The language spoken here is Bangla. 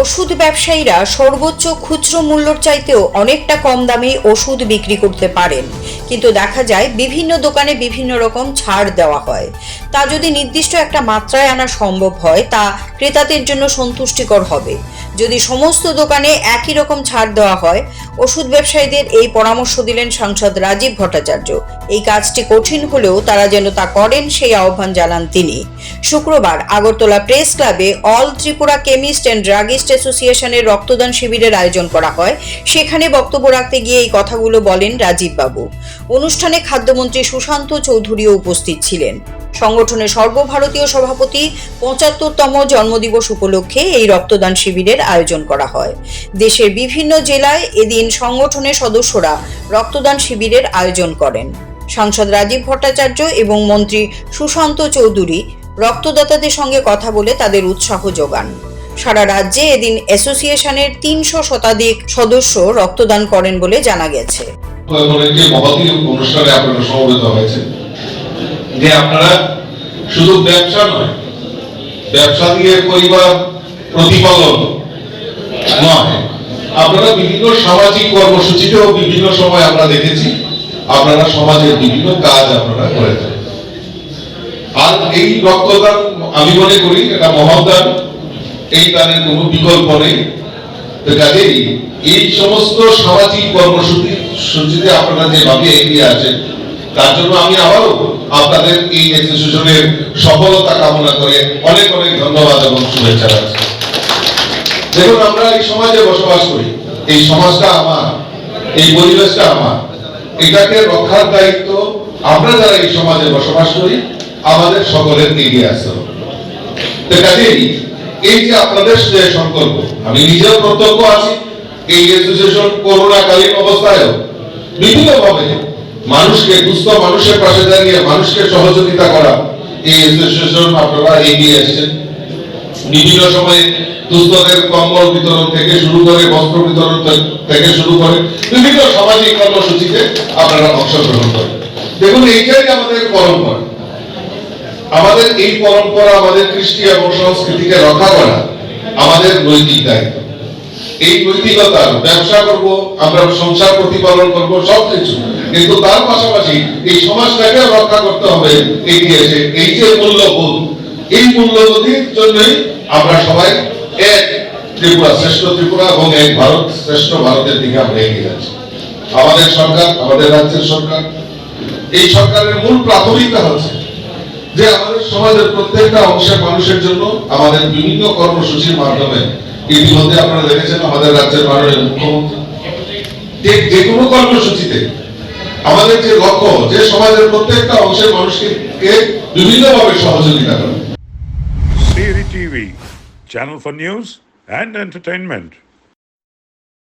ওষুধ ব্যবসায়ীরা সর্বোচ্চ খুচরো মূল্যর চাইতেও অনেকটা কম দামে ওষুধ বিক্রি করতে পারেন। কিন্তু দেখা যায় বিভিন্ন দোকানে বিভিন্ন রকম ছাড় দেওয়া হয়। তা যদি নির্দিষ্ট একটা মাত্রায় আনা সম্ভব হয়, তা ক্রেতাদের জন্য সন্তুষ্টিকর হবে। যদি সমস্ত দোকানে একই রকম ছাড় দেওয়া হয়, ওষুধ ব্যবসায়ীদের এই পরামর্শ দিলেন সাংসদ রাজীব ভট্টাচার্য। এই কাজটি কঠিন হলেও তারা যেন তা করেন সেই আহ্বান জানান তিনি। শুক্রবার আগরতলা প্রেস ক্লাবে all Tripura chemist and druggist অ্যাসোসিয়েশনের রক্তদান শিবিরের আয়োজন করা হয়। সেখানে বক্তব্য রাখতে গিয়ে এই কথাগুলো বলেন রাজীব বাবু। অনুষ্ঠানে খাদ্যমন্ত্রী সুশান্ত চৌধুরীও উপস্থিত ছিলেন। সংগঠনের সর্বভারতীয় সভাপতি পঁচাত্তরতম জন্মদিবস উপলক্ষে এই রক্তদান শিবিরের আয়োজন করা হয়। দেশের বিভিন্ন জেলায় এদিন সংগঠনের সদস্যরা রক্তদান শিবিরের আয়োজন করেন। সাংসদ রাজীব ভট্টাচার্য এবং মন্ত্রী সুশান্ত চৌধুরী রক্তদাতাদের সঙ্গে কথা বলে তাদের উৎসাহ যোগান। সারা রাজ্যে এদিন অ্যাসোসিয়েশনের তিনশো শতাধিক সদস্য রক্তদান করেন বলে জানা গেছে। অনুষ্ঠানে আপনারা সমবেত হয়েছে। যে আপনারা শুধু ব্যবসা নয়, ব্যবসা দিয়ে পরিবার প্রতিপালন নয়। আপনারা বিভিন্ন সামাজিক কর্মসূচিতেও বিভিন্ন সময় আমরা দেখেছি, আপনারা সমাজের বিভিন্ন কাজ আপনারা করে আর এই রক্তদান, আমি মনে করি, এটা মহদান, এই দানের কোনো বিকল্প নেই। কাজেই এই সমস্ত সামাজিক কর্মসূচি, সূচিতে আপনারা যেভাবে এগিয়ে আছেন তার জন্য আমি আবারও আপনাদের এই সফলতা কামনা করে অনেক অনেক ধন্যবাদ এবং শুভেচ্ছা রাখছি দেখুন, আমরা এই সমাজে বসবাস করি। এই সমাজটা আমার, এই পরিবেশটা আমার। এটাকে রক্ষার দায়িত্ব আমরা যারা এই সমাজে বসবাস করি, আমাদের সকলের এগিয়ে আসতে হবে কাজেই এই যে আপনাদের যে সংকল্প, আমি নিজেও প্রত্যক্ষ আছি, এই অ্যাসোসিয়েশন করোনাকালীন অবস্থায়ও বিভিন্নভাবে মানুষকে দুস্থ মানুষের পাশে দাঁড়িয়ে মানুষকে সহযোগিতা করা, এই অ্যাসোসিয়েশন আপনারা এগিয়ে এসেছেন। বিভিন্ন সময়ে দুস্থদের কম্বল বিতরণ থেকে শুরু করে, বস্ত্র বিতরণ থেকে শুরু করে বিভিন্ন সামাজিক কর্মসূচিতে আপনারা অংশগ্রহণ করেন। দেখুন, এইটাই আমাদের পরম্পরা। আমাদের এই পরম্পরা আমাদের কৃষ্টি এবং সংস্কৃতিকে রক্ষা করা আমাদের নৈতিক দায়িত্ব। এই নৈতিকতার ব্যবসা করব, আমরা সংসার প্রতিপালন করব, সবকিছু। কিন্তু তার পাশাপাশি এই সমাজটাকে রক্ষা করতে হবে এগিয়ে এসে। এই যে মূল্যবোধ, এই মূল্যবোধের জন্যই আমরা সবাই এক ত্রিপুরা, শ্রেষ্ঠ ত্রিপুরা এবং এক ভারত, শ্রেষ্ঠ ভারতের দিকে আমরা এগিয়ে যাচ্ছি। আমাদের সরকার, আমাদের রাজ্যের সরকার, এই সরকারের মূল প্রাথমিকতা হচ্ছে যে আমাদের সমাজের প্রত্যেকটা অংশের মানুষের জন্য আমাদের বিভিন্ন কর্মসূচির মাধ্যমে ইতিমধ্যে আপনারা দেখেছেন আমাদের রাজ্যের মাননীয় মুখ্যমন্ত্রী। যে কোনো কর্মসূচিতে আমাদের যে লক্ষ্য, যে সমাজের প্রত্যেকটা অংশের মানুষকে বিভিন্নভাবে সহযোগিতা করে TV channel for news and entertainment.